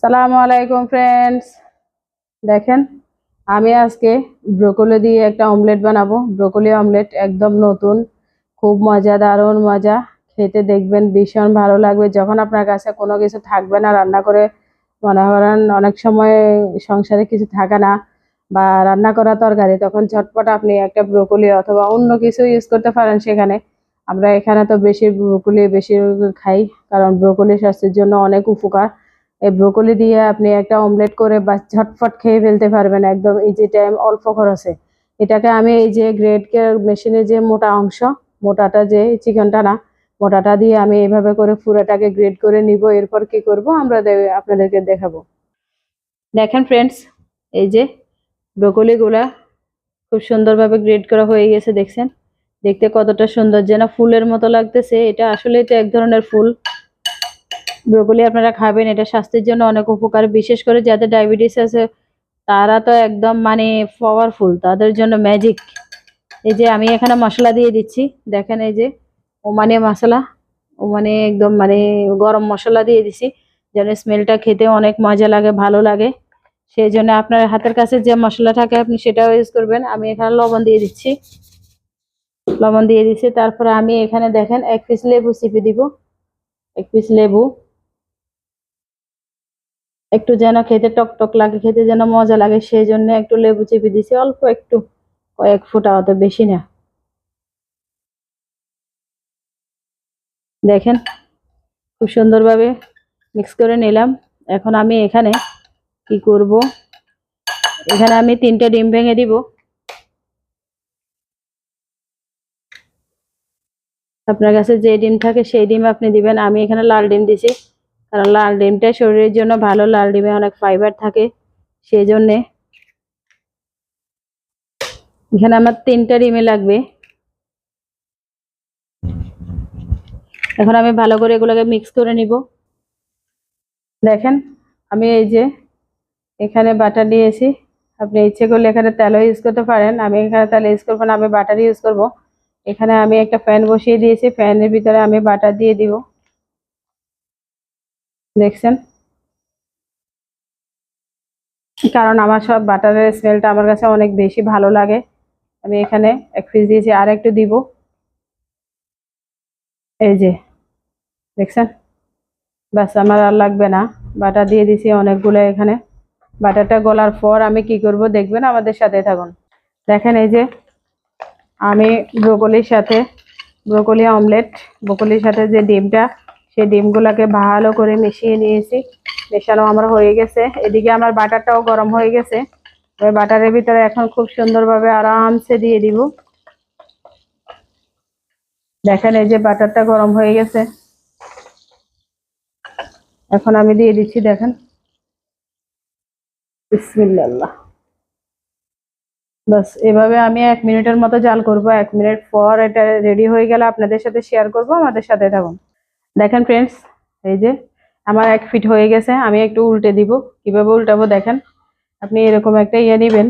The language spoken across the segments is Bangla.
সালামু আলাইকুম ফ্রেন্ডস দেখেন, আমি আজকে ব্রোকলি দিয়ে একটা অমলেট বানাবো। ব্রোকলি অমলেট একদম নতুন, খুব মজা, দারুণ মজা। খেতে দেখবেন, ভীষণ ভালো লাগবে। যখন আপনার কাছে কোনো কিছু থাকবে না, রান্না করে, মনে করেন অনেক সময় সংসারে কিছু থাকে না বা রান্না করা তরকারি, তখন ঝটপট আপনি একটা ব্রোকলি অথবা অন্য কিছু ইউজ করতে পারেন সেখানে। আমরা এখানে তো বেশি ব্রোকলি বেশি খাই, কারণ ব্রোকলি স্বাস্থ্যের জন্য অনেক উপকার। এই ব্রোকলি দিয়ে আপনি একটা অমলেট করে বা ঝটফট খেয়ে ফেলতে পারবেন একদম ইজি টাইম অল্প খরচে। এটাকে আমি এই যে গ্রেড মেশিনের যে মোটা অংশ, মোটাটা যে চিকেনটা না, মোটাটা দিয়ে আমি এইভাবে করে পুরোটাকে গ্রেড করে নিব। এরপর কি করব? আমরা আপনাদেরকে দেখাবো। দেখেন ফ্রেন্ডস এই যে ব্রোকলিগুলা খুব সুন্দরভাবে গ্রেড করা হয়ে গেছে, দেখছেন? দেখতে কতটা সুন্দর যেন ফুলের মতো লাগতেছে। এটা আসলে এটা এক ধরনের ফুল। ব্রোকলি আপনারা খাবেন, এটা স্বাস্থ্যের জন্য অনেক উপকার, বিশেষ করে যাদের ডায়াবেটিস আছে, তারা তো একদম মানে পাওয়ারফুল তাদের জন্য ম্যাজিক এই যে আমি এখানে মশলা দিয়ে দিচ্ছি, দেখেন এই যে ওমানে মশলা, ওমানে একদম মানে গরম মশলা দিয়ে দিছি, যেন স্মেলটা খেতে অনেক মজা লাগে, ভালো লাগে। সেই জন্য আপনার হাতের কাছে যে মশলা থাকে, আপনি সেটাও ইউজ করবেন। আমি এখানে লবণ দিয়ে দিচ্ছি। লবণ দিয়ে দিচ্ছি তারপরে আমি এখানে দেখেন, এক পিস লেবু চিপে দিব। এক পিস লেবু। একটু যেন খেতে টক টক লাগে, খেতে যেন মজা লাগে সেই জন্য একটু লেবু চেপে দিছি, অল্প একটু, কয়েক ফোঁটা অত বেশি না। দেখেন, খুব সুন্দরভাবে মিক্স করে নিলাম। এখন আমি এখানে কি করব? এখানে আমি তিনটে ডিম ভেঙে দিব। আপনার কাছে যে ডিম থাকে সেই ডিম আপনি দিবেন, আমি এখানে লাল ডিম দিছি। কারণ লাল ডিমটা শরীরের জন্য ভালো, লাল ডিমে অনেক ফাইবার থাকে সেই জন্যে এখানে আমার তিনটা ডিমে লাগবে। এখন আমি ভালো করে এগুলোকে মিক্স করে নিব। দেখেন, আমি এই যে এখানে বাটার নিয়েছি আপনি ইচ্ছে করলে এখানে তেলও ইউজ করতে পারেন। আমি এখানে তেল ইউজ করব না, আমি বাটার ইউজ করব। এখানে আমি একটা ফ্যান বসিয়ে দিয়েছি ফ্যানের ভিতরে আমি বাটার দিয়ে দিব। দেখছেন? কারণ আমার সব বাটারের স্মেলটা আমার কাছে অনেক বেশি ভালো লাগে। আমি এখানে এক পিস দিয়েছি, আর একটু দিব। এই যে, দেখছেন? ব্যাস, আমার আর লাগবে না। বাটার দিয়ে দিছি অনেকগুলো এখানে। বাটারটা গলার পর আমি কি করব দেখবেন, আমাদের সাথে থাকুন। দেখেন এই যে, আমি ব্রোকলির সাথে, ব্রোকলি অমলেট ব্রোকলির সাথে যে ডিমটা সেই ডিমগুলোকে ভালো করে মিশিয়ে নিয়েছি। মেশানো আমার হয়ে গেছে। এদিকে আমার বাটারটাও গরম হয়ে গেছে। ওই বাটারের ভিতরে এখন খুব সুন্দরভাবে আরামসে দিয়ে দিব। দেখেন, এই যে বাটারটা গরম হয়ে গেছে। এখন আমি দিয়ে দিচ্ছি, দেখেন। বিসমিল্লাহ। বাস, এভাবে আমি এক মিনিটের মতো জাল করব। এক মিনিট পর এটা রেডি হয়ে গেলে আপনাদের সাথে শেয়ার করব, আমাদের সাথে থাকুন। দেখেন ফ্রেন্ডস এই যে আমার এক ফিট হয়ে গেছে, আমি একটু উল্টে দিব। কীভাবে উল্টাবো দেখেন? আপনি এরকম একটা ইয়ে নেবেন।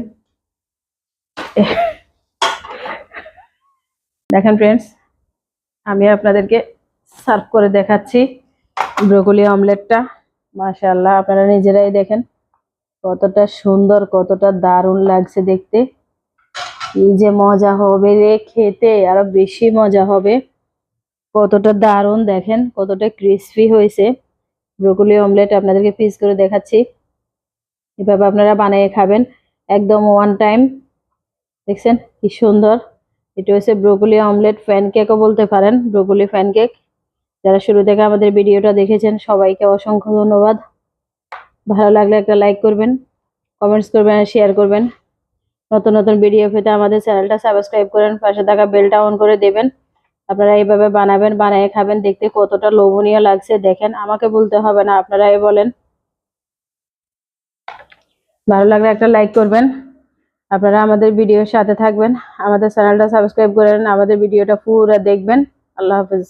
দেখেন ফ্রেন্ডস আমি আপনাদেরকে সার্ভ করে দেখাচ্ছি ব্রোকলি অমলেটটা মাশাআল্লাহ, আপনারা নিজেরাই দেখেন কতটা সুন্দর, কতটা দারুণ লাগছে দেখতে। এই যে মজা হবে রে খেতে, আরও বেশি মজা হবে। কতটা দারুণ দেখেন, কতটা ক্রিসপি হয়েছে। ব্রোকলি অমলেট আপনাদেরকে পিস করে দেখাচ্ছি। এভাবে আপনারা বানিয়ে খাবেন একদম ওয়ান টাইম দেখছেন কি সুন্দর? এটা হচ্ছে ব্রোকলি অমলেট ফ্যান কেকও বলতে পারেন ব্রোকলি ফ্যান কেক যারা শুরু থেকে আমাদের ভিডিওটা দেখেছেন, সবাইকে অসংখ্য ধন্যবাদ। ভালো লাগলে একটা লাইক করবেন কমেন্টস করবেন আর শেয়ার করবেন। নতুন নতুন ভিডিও পেতে আমাদের চ্যানেলটা সাবস্ক্রাইব করেন, পাশে থাকা বেলটা অন করে দেবেন। আপনারা এইভাবে বানাবেন, বানিয়ে খাবেন, দেখতে কতটা লোভনীয় লাগছে। দেখেন, আমাকে বলতে হবে না, আপনারাই বলেন। ভালো লাগলে একটা লাইক করবেন। আপনারা আমাদের ভিডিওর সাথে থাকবেন। আমাদের চ্যানেলটা সাবস্ক্রাইব করেন, আমাদের ভিডিওটা পুরো দেখবেন। আল্লাহ হাফিজ।